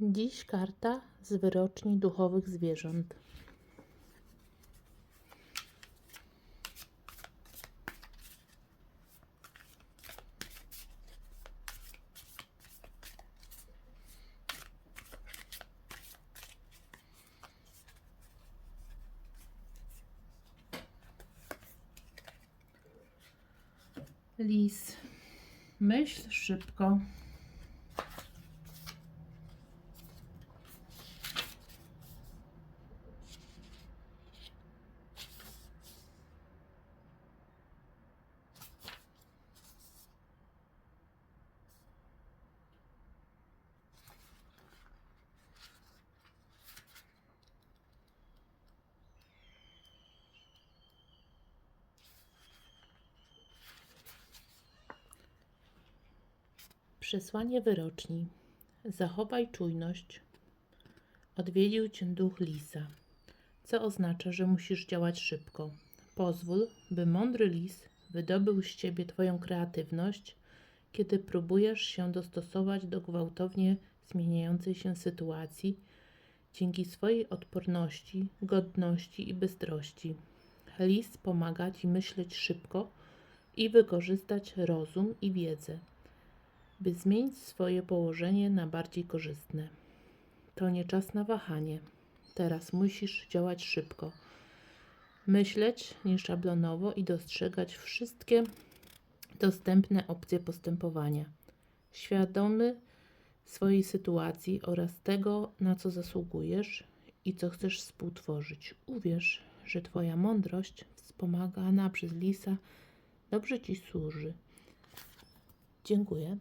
Dziś karta z wyroczni duchowych zwierząt. Lis. Myśl szybko. Przesłanie wyroczni. Zachowaj czujność. Odwiedził cię duch lisa, co oznacza, że musisz działać szybko. Pozwól, by mądry lis wydobył z ciebie twoją kreatywność, kiedy próbujesz się dostosować do gwałtownie zmieniającej się sytuacji dzięki swojej odporności, godności i bystrości. Lis pomaga ci myśleć szybko i wykorzystać rozum i wiedzę by zmienić swoje położenie na bardziej korzystne. To nie czas na wahanie. Teraz musisz działać szybko. Myśleć nieszablonowo i dostrzegać wszystkie dostępne opcje postępowania. Świadomy swojej sytuacji oraz tego, na co zasługujesz i co chcesz współtworzyć. Uwierz, że Twoja mądrość, wspomagana przez Lisa, dobrze Ci służy. Dziękuję.